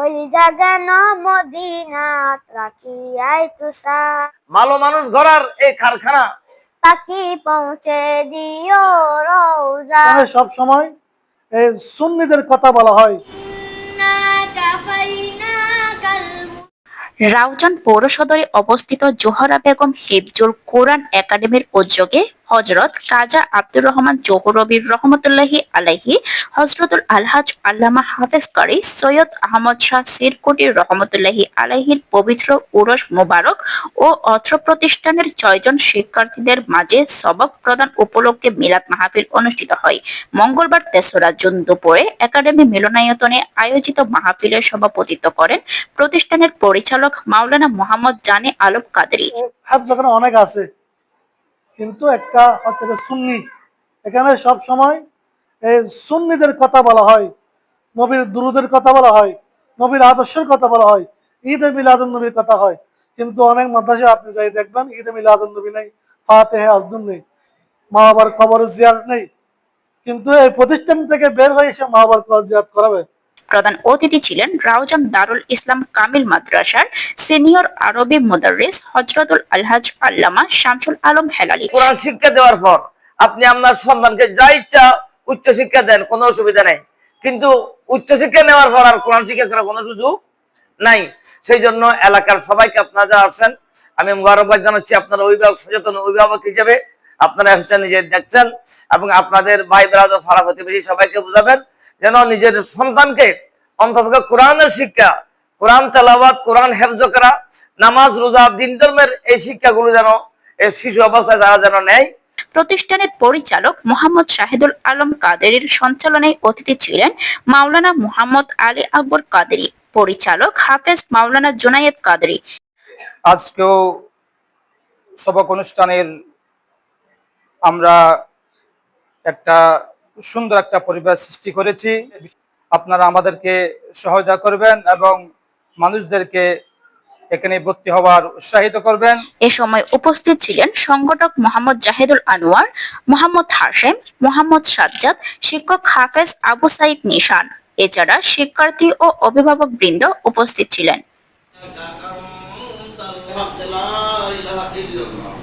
হইল জাগান মদিনাত রাখিয়াই তুষা ভালো মানুষ গড়ার এই কারখানা। পাখি পৌঁছে দিও রোজা সব সময় এই সুন্নিদের কথা বলা হয়। রাউজান পৌর সদরে অবস্থিত জোহরা বেগম হিফজুল কোরআন একাডেমির উদ্যোগে হজরত কাজা আব্দুর রহমান জোহরবির রহমতুল্লাহি আলাইহি হজরতুল আলহাজ আল্লামা হাফেজ কারি, সৈয়দ আহমদ শাহ সিরকুটি রহমতুল্লাহি আলাইহির পবিত্র উরস মোবারক ও অত্র প্রতিষ্ঠানের ছয়জন শিক্ষার্থীদের মাঝে সবক প্রদান উপলক্ষে মিলাদ মাহফিল অনুষ্ঠিত হয়। মঙ্গলবার তেসরা জুন দুপুরে একাডেমি মিলনায়তনে আয়োজিত মাহফিলের সভাপতিত্ব করেন প্রতিষ্ঠানের পরিচালক মাওলানা মোহাম্মদ জানে আলম কাদরি। অনেক আছে। কিন্তু একটা হচ্ছে সুন্নি। এখানে সব সময় এই সুন্নিদের কথা বলা হয়, নবীর দুরুদের কথা বলা হয়, নবীর আদর্শের কথা বলা হয়, ঈদে মিলাদুন নবীর কথা হয়। কিন্তু অনেক মাদ্রাসে আপনি যাই দেখবেন, ঈদে মিলাদুন নবী নেই, ফাতেহে, আজদুন নেই, মা বাবার কবর জিয়ার নেই। কিন্তু এই প্রতিষ্ঠান থেকে বের হয়ে এসে মা বাবার কবর জিয়ারত করাবে। প্রধান অতিথি ছিলেন রাউজান দারুল ইসলাম কামিল মাদ্রাসার সিনিয়র আরবি মুদারিস হজরতুল আলহাজ আল্লামা শামসুল আলম হেলালি। কোরআন শিক্ষা দেওয়ার পর আপনি আপনার সন্তানকে যা ইচ্ছা উচ্চ শিক্ষা দেন, কোনো অসুবিধা নেই। কিন্তু উচ্চ শিক্ষা নেওয়ার পর আর কোরআন শিক্ষা করার কোনো সুযোগ নাই। সেই জন্য এলাকার সবাইকে আপনারা যারা আসছেন, আমি মুবারকবাদ জানাচ্ছি আপনার অভিভাবক, সচেতন অভিভাবক হিসেবে আপনারা এসেছেন, নিজে দেখছেন এবং আপনাদের ভাই ব্রাদার ফারা প্রতিবেশী, সবাইকে বুঝাবেন। যেন নিজের সন্তানকে অন্তত কোরআনের শিক্ষা কোরআন তেলাবাদ কোরআন হেফজ করা নামাজ রোজা দিন ধর্মের এই শিক্ষাগুলো যেন এই শিশু অবস্থায় তারা যেন নেয়। প্রতিষ্ঠানের পরিচালক মোহাম্মদ শাহিদুল আলম কাদেরির সঞ্চালনায় অতিথি ছিলেন মাওলানা মোহাম্মদ আলী আকবর কাদেরি পরিচালক হাফেজ মাওলানা জুনায়েদ কাদেরি। আজকেও সবক অনুষ্ঠানের আমরা একটা সুন্দর একটা পরিবেশ সৃষ্টি করেছি। আপনারা আমাদেরকে সহায়তা করবেন এবং মানুষদেরকে এখানে ভর্তি হওয়ার উৎসাহিত করবেন। এ সময় উপস্থিত ছিলেন সংগঠক মোহাম্মদ জাহিদুল আনোয়ার, মোহাম্মদ হাশেম, মোহাম্মদ সাজ্জাদ, শিক্ষক হাফেজ আবু সাইদ নিশান। এছাড়া শিক্ষার্থী ও অভিভাবক বৃন্দ উপস্থিত ছিলেন।